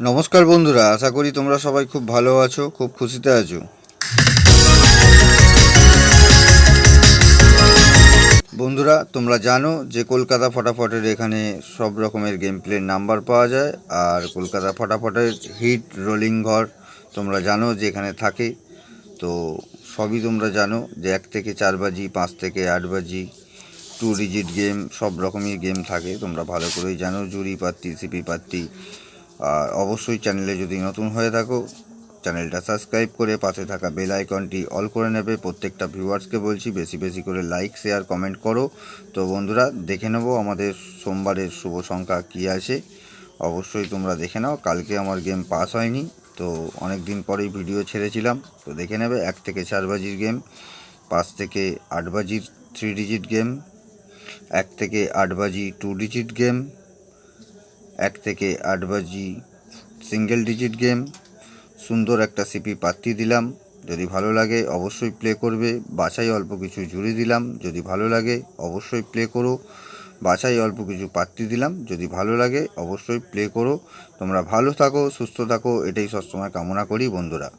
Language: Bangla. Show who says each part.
Speaker 1: নমস্কার বন্ধুরা, আশা করি তোমরা সবাই খুব ভালো আছো, খুব খুশিতে আছো। বন্ধুরা, তোমরা জানো যে কলকাতা ফটাফটের এখানে সব রকমের গেম প্লের নাম্বার পাওয়া যায়, আর কলকাতা ফটাফটের হিট রোলিং ঘর তোমরা জানো যে এখানে থাকে। তো সবই তোমরা জানো যে এক থেকে চার বাজি, পাঁচ থেকে আট বাজি টু ডিজিট গেম সব রকমই গেম থাকে। তোমরা ভালো করেই জানো জুরি পাত্তি, সিপি পাত্তি আর অবশ্যই চ্যানেলে যদি নতুন হয়ে থাকো, চ্যানেলটা সাবস্ক্রাইব করে পাশে থাকা বেল আইকনটি অল করে নেবে। প্রত্যেকটা ভিউয়ার্সকে বলছি, বেশি বেশি করে লাইক, শেয়ার, কমেন্ট করো। তো বন্ধুরা, দেখে নেব আমাদের সোমবারের শুভ সংখ্যা কী আছে। অবশ্যই তোমরা দেখে নাও, কালকে আমার গেম পাস হয়নি, তো অনেক দিন পরেই ভিডিও ছেড়েছিলাম। তো দেখে নেবে, এক থেকে চার বাজির গেম পাঁচ থেকে আট বাজির থ্রি ডিজিট গেম এক থেকে আট বাজি টু ডিজিট গেম এক থেকে আট বাজি সিঙ্গেল ডিজিট গেম সুন্দর একটা সিপি পাত্তি দিলাম। যদি ভালো লাগে অবশ্যই প্লে করবে। বাছাই অল্প কিছু জুড়ে দিলাম। যদি ভালো লাগে অবশ্যই প্লে করো। বাছাই অল্প কিছু পাত্তি দিলাম। যদি ভালো লাগে অবশ্যই প্লে করো। তোমরা ভালো থাকো, সুস্থ থাকো। এটাই সবসময় কামনা করি বন্ধুরা।